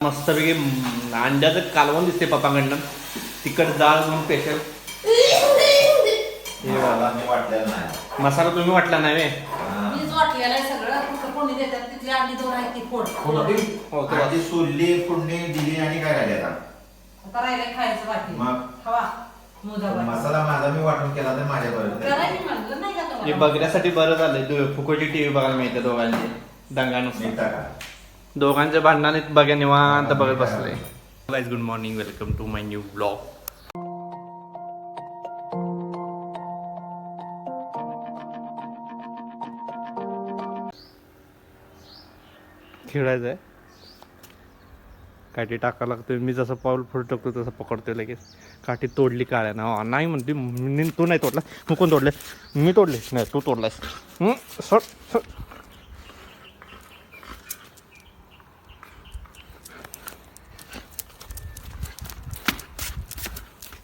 मस्तपैकी अंड्याचं कालवण दिसते पप्पाकडनं. तिखट डाळ म्हणून स्पेशल मसाला तुम्ही वाटला नाही व्हय? हा. मीच वाटलेलं आहे सगळं. कुठं कोणी देतात तिथली अंडी दोन आहेत ती फोड. फोडली हो, तो आधी सोडली फोडणी दिली आणि काय राहिले आता? आता राहिलं खायचं बाकी. मग? खावा मुदा मसाला माझा मी वाटून केला तर माझ्या करायची म्हणलं नाही का हे तुम्हाला? बघण्यासाठी बरं झालंय दु- फुकटची टीव्ही बघायला मिळते दोघांची. दंगा नुसतं. दोघांच्या भांडणाने बघा निवांत बघत बसले. Guys good morning welcome to my new blog खेळायचं आहे काठी टाकावं लागतं मी जसं पाऊल पुढे टाकतो तसं पकडतो लगेच. काठी तोडली काळ्या ना नाही म्हणते. मी तू नाही तोडला तू कोण तोडले मी तोडले. नाही तू तोडलास हं, सोड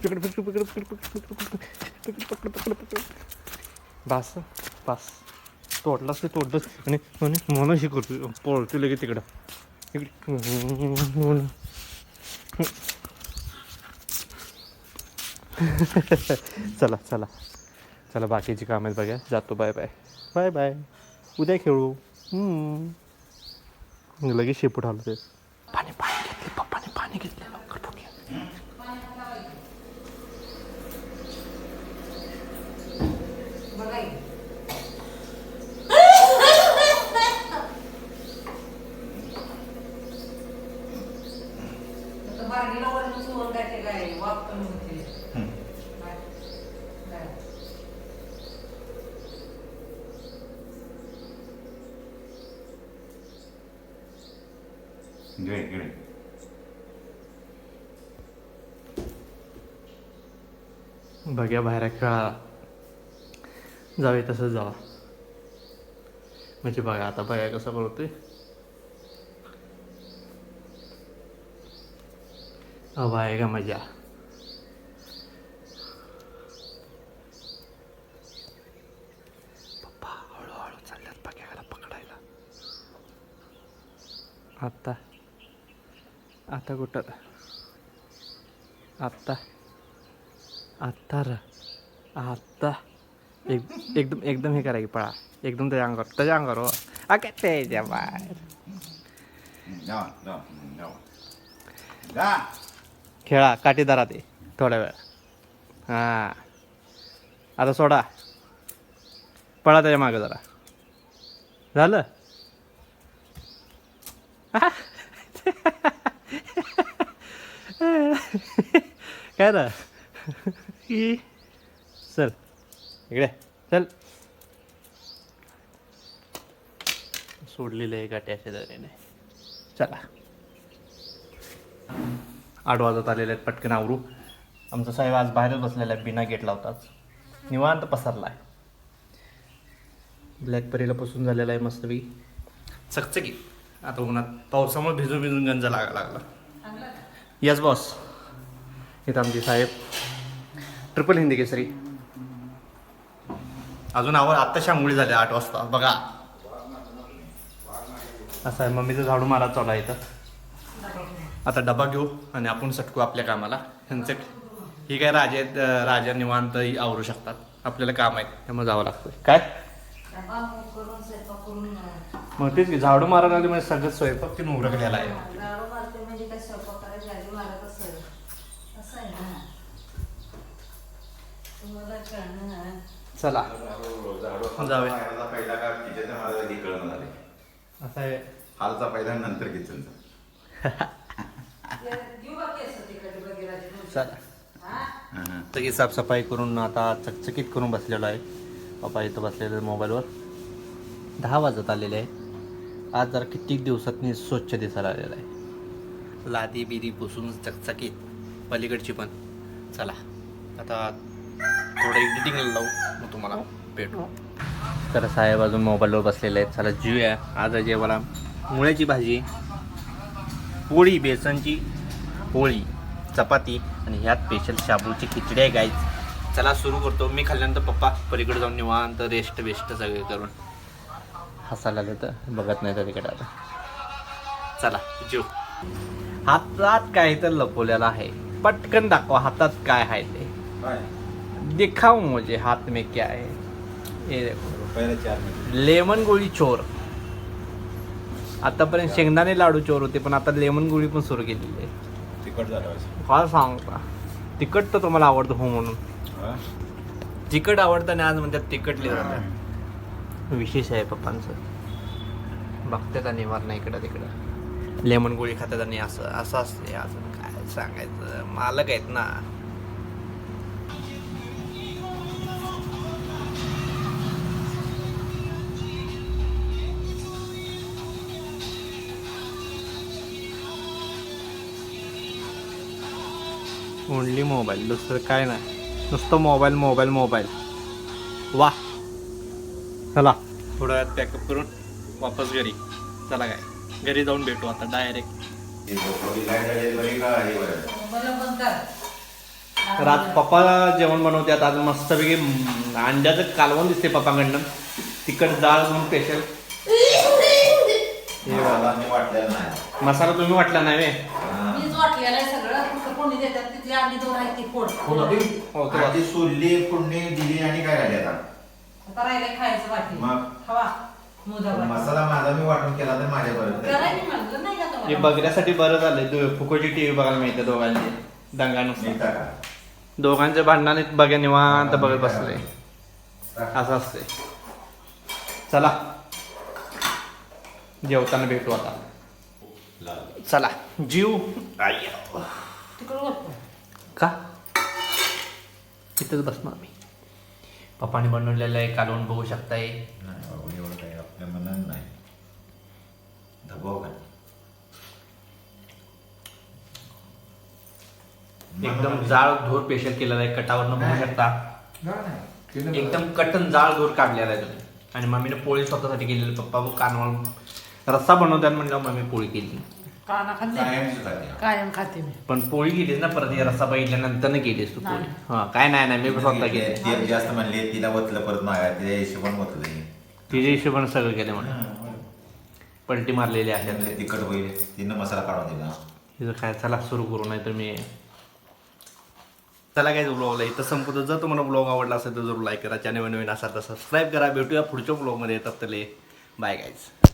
पकड पकड पकड पकड पकड पकड पकड पकड पकड पकड बस बस तोडलास ते तोडलंच आणि आणि मन हे करतो पळतो लगेच तिकडं तिकडे चला चला चला बाकीची कामं आहेत बघा जातो बाय बाय बाय बाय उद्या खेळू लगेच शेपूट आलं ते पाणी पाणी घेतले पप्पाने पाणी घेतले लवकर ठोकूया. बघा हे. आता बारडीला वरून चोरून काय ते काय वाप कमी होते. काय? काय? गिळे गिळे बघ्या बाहेर खेळा जावे तसं जावा. म्हणजे बघा आता बघा कसं करतोय हवा आहे का मजा। पप्पा हळूहळू चालल्यात बघ्याला पकडायला. आत्ता आता कुठं? आत्ता आत्ता र आत्ता. एक एकदम एकदम हे करा की पळा. एकदम त्याच्या अंगावर त्याच्या अंगावर हो. अके त्याच्या बाहेर. खेळा काठीदारा ते थोड्या वेळ. हां. आता सोडा. पळा त्याच्या मागं जरा. झालं? काय र? चल. इकडे. चल. सोडलेलं आहे गाठ्याच्या दरीने चला. आठ वाजत आलेले आहेत पटकन आवरू. आमचा साहेब आज बाहेरच बसलेला आहे बिना गेट लावताच निवांत पसरला आहे ब्लॅक परीला पसून झालेला आहे मस्तपैकी चकचकी. आता उन्हात पावसामुळे भिजून भिजून गंज लागा लागला. यस बॉस इथं आमची साहेब. ट्रिपल हिंदी केसरी. अजून आवड आत्ताशी आंघोळी झाली आठ वाजता. बघा. असं आहे मम्मीचं झाडू मारा चालू आहे इथं. आता डबा घेऊ आणि आपण सटकू आपल्या कामाला. ह्यांचं ही काय राजे राजा निवांत आवरू शकतात. आपल्याला काम आहे त्यामुळे जावं लागतं काय? मग तेच की झाडू मारायला लागले म्हणजे सगळं स्वयंपाक तीन उरकलेला आहे आहे. चला. जाऊया. पहिला का किचनचा मला झाले असं आहे हालचा पहिला नंतर किचनचा. चला. सगळी साफसफाई करून आता चकचकीत करून बसलेलो आहे. पप्पा इथं बसलेलं मोबाईलवर दहा वाजत आलेले आहे. आज जरा कित्येक दिवसातनी स्वच्छ दिसायला आलेलं आहे. लादी बिदी पुसून चकचकीत पलीकडची पण. चला आता थोडं एडिटिंग लावू. मग तुम्हाला भेटू. तर साहेब अजून मोबाईलवर बसलेले आहेत. चला जीवया आज जेवायला मुळ्याची भाजी. पोळी बेसनची पोळी चपाती आणि ह्यात स्पेशल शाबूची खिचडी आहे गाईच चला सुरू करतो. मी खाल्ल्यानंतर पप्पा पलीकडे जाऊन निवांत रेस्ट बेस्ट सगळे करून हसायला आलं तर बघत नाही तर तिकडे आता. चला जेव हातात काय तर लपवलेलं आहे. पटकन दाखवा हातात काय आहे ते. दिखाओ मुझे हात में क्या है हे देखो. लेमन गोळी चोर. आतापर्यंत शेंगदाणे लाडू चोर होते पण आता लेमन गोळी पण सुरू केलेली आहे. तिकट झालं. काय सांगता तिखट तर तुम्हाला आवडतं हो म्हणून. हा? तिखट आवडतं आणि आज म्हणतात तिखटली जातात विशेष आहे पप्पांचं. बघतात आणि निवार नाही इकडं तिकडं. लेमन गोळी खातात आणि असं असं असते अजून काय सांगायचं? मालक आहेत ना. ओनली मोबाईल दुसरं काय नाही. नुसतं मोबाईल मोबाईल मोबाईल. वा. चला. थोड्या वेळात पॅकअप करून वापस घरी. चला काय. घरी जाऊन भेटू आता डायरेक्ट तर आज पप्पा जेवण बनवतात आज मस्तपैकी अंड्याचं कालवण दिसते पप्पाकडनं. तिखट डाळ म्हणून स्पेशल मसाला तुम्ही वाटला नाही वे कोणी देतात तिथली दोन आहेत ती फोड. हो, आधी सोलली दिली आणि काय राहिले आता आता राहिले खायचं बाकी. मग? हवा मुदा बाकी मसाला माझा मी वाटून केला तर माझ्या करायला बरोबर मी म्हणलं नाही का हे तुम्हाला बघण्यासाठी बरं झालंय. दो- फुकोची टीव्ही बघायला मिळते दोघांची. दंगानुसार नीता का? दोघांच्या भांडणाने बघा निवांत बघत बसले. असं असते चला. जेवताना भेटू आता. चला. जीव. बघ. का? इथंच बसणार मी. पप्पाने बनवलेलं आहे कालवून बघू शकताय. नाही बाबा, एवढं काही आपल्या मनात नाही. धबाव का एकदम जाळ धूर पेशल केलेला आहे कटावरनं बघू शकता. एकदम कटन जाळ धूर काढलेला आहे तुम्ही. आणि मम्मीने पोळी स्वतःसाठी केलेली. पप्पा कानवळ रस्सा बनवतात म्हणलं मम्मी पोळी केली. काना खाल्ले कायम खाते मी. पण पोळी केलीस ना परत हे रस्सा बघितल्यानंतर नाही केलीस तू पोळी. हा काय नाही नाही मी पण स्वतः तेल जास्त म्हणले तिला वतलं परत मागा तिच्या हिशोबाने वतलं तिच्या हिशोबाने सगळं केलं म्हणून. पलटी मारलेली आहे. तिखट होईल तिनं मसाला काढून दिला. तिथं काय चला सुरू करू नाही तर मी चला काय ब्लॉगला इथं संपवतो जर तुम्हाला ब्लॉग आवडला असेल तर जरूर लाईक करा. चॅनल नवीन असाल तर सबस्क्राईब करा. भेटूया पुढच्या ब्लॉगमध्ये येतात तले बाय गाईज